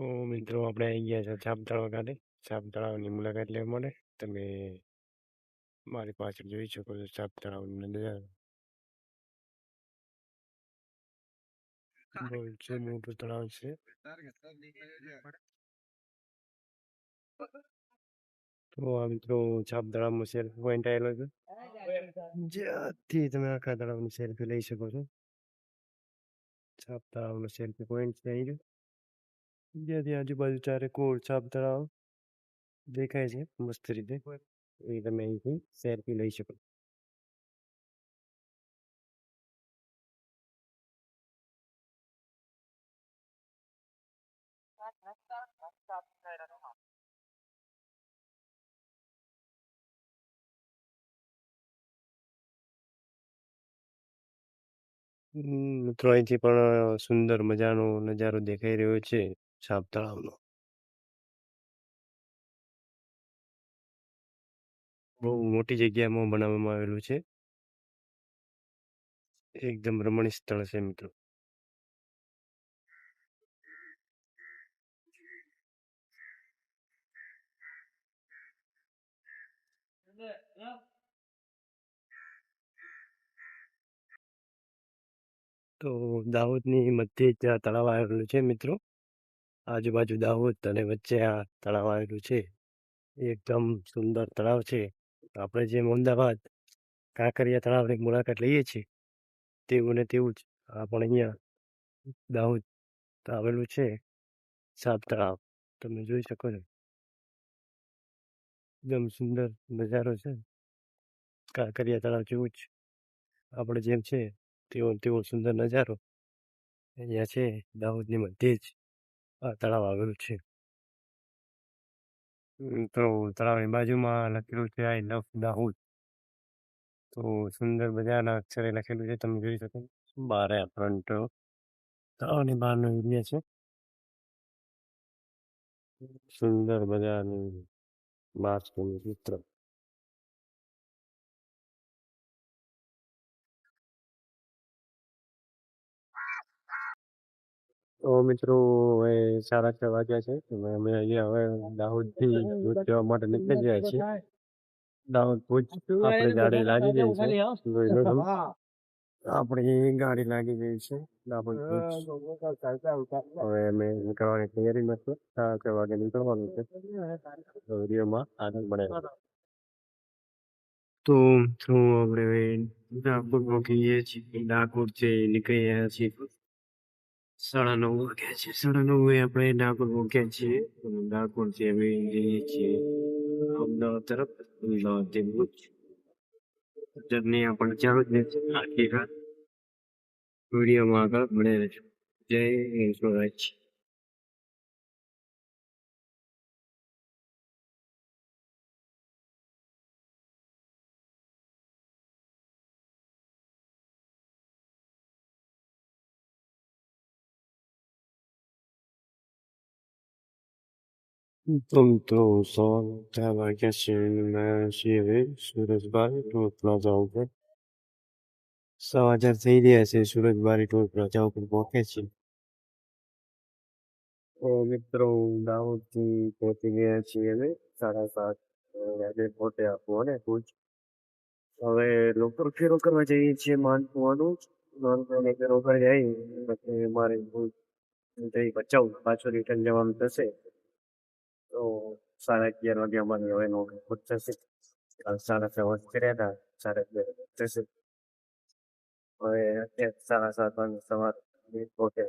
તો મિત્રો આપણે આવી ગયા છે સાપ તળાવ ખાતે સાપ તળાવની મુલાકાત લેવા માટે તમે મારી પાછળ જોઈ શકો છો સાપ તળાવનો નજારો મોટું તળાવ છે તો આ મિત્રો છાપ તળાવમાં સેલ્ફી પોઈન્ટ આવેલો છે જ્યાંથી તમે આખા તળાવની સેલ્ફી લઈ શકો છો છાપ તળાવનો સેલ્ફી પોઈન્ટ છે અહીં જ્યાંથી આજુબાજુ ચારે કોર સાપ તળાવ દેખાય છે મસ્ત રીતે એ તમે અહીંથી સેલ્ફી લઈ શકો મિત્રો અહીંથી પણ સુંદર મજાનો નજારો દેખાઈ રહ્યો છે સાપ તળાવનો બહુ મોટી જગ્યામાં બનાવવામાં આવેલું છે એકદમ રમણીય સ્થળ છે મિત્રો તો દાહોદની મધ્ય તળાવ આવેલું છે મિત્રો આજુબાજુ દાહોદ અને વચ્ચે આ તળાવ આવેલું છે. એકદમ સુંદર તળાવ છે. આપણે જેમ અમદાવાદ, કાંકરિયા તળાવની મુલાકાત લઈએ છીએ, તેવું ને તેવું જ આ પણ અહીંયા દાહોદ આવેલું છે સાપ તળાવ. તમે જોઈ શકો છો. એકદમ સુંદર નજારો છે. કાંકરિયા તળાવ જેવું જ આપણે જેમ છે તેવો તેવો સુંદર નજારો અહીંયા છે દાહોદની મધ્યે જ. આ તળાવ આવેલું છે. તો તળાવની બાજુમાં લખેલું છે, આઈ લવ દાહોદ. તો સુંદર મજાના અક્ષરે લખેલું છે, તમે જોઈ શકો બારે ફ્રન્ટ તળાવની બહારનો એરિયા છે. સુંદર મજાનું બાસ્કનું ચિત્ર. તો મિત્રો, હવે સાડા છ. વાગ્યા છે અમે અહીંયા હવે દાહોદથી દૂધ જવા માટે નીકળી ગયા છીએ. દાહોદ ભુજ આપણી ગાડી લાગી ગઈ છે. આપણી ગાડી લાગી ગઈ છે, દાહોદ ભુજ. હવે અમે નીકળવાની તૈયારીમાં છે સાડા છ વાગે નીકળવાનું છે. વિડીયોમાં આગળ મળે તો આપણે ડાકોર છીએ ડાકોર છે નીકળી રહ્યા છીએ. સાડા નવ વાગ્યા છે? સાડા નવે આપણે ડાકોર પહોંચ્યા છીએ. ડાકોરથી અમે જઈએ છીએ અમદાવાદ તરફ. અમદાવાદથી ભુજ. જર્ની આપણે ચાલુ જ રહેશે આખી રાત વિડીયોમાં આગળ મળે છે. જય સ્વરાજ. છીએ હવે સુરજબારી ટોલ પ્લાઝા ઉપર સમાચાર થઈ રહ્યા છે સુરજભાઈ ટોલ પ્લાઝા ઉપર પહોંચે છે મિત્રો દાહોદથી પહોંચી ગયા છીએ અમે સાડા સાત વાગે પહોંચે પૂછ હવે લોકલ ફેરો કરવા જઈએ છીએ માનપુવાનું નોર્મલ ફેરો કરી આવી મારે જઈ બચાવ પાછું રિટર્ન જવાનું થશે તો સાડા અગિયાર વાગે અમારી હવે નોકરી થશે. સાડા છ વાગે કર્યા હતા. સાડા અગિયાર થશે. હવે અત્યારે સાડા સાત વાગે સવાર પહોંચે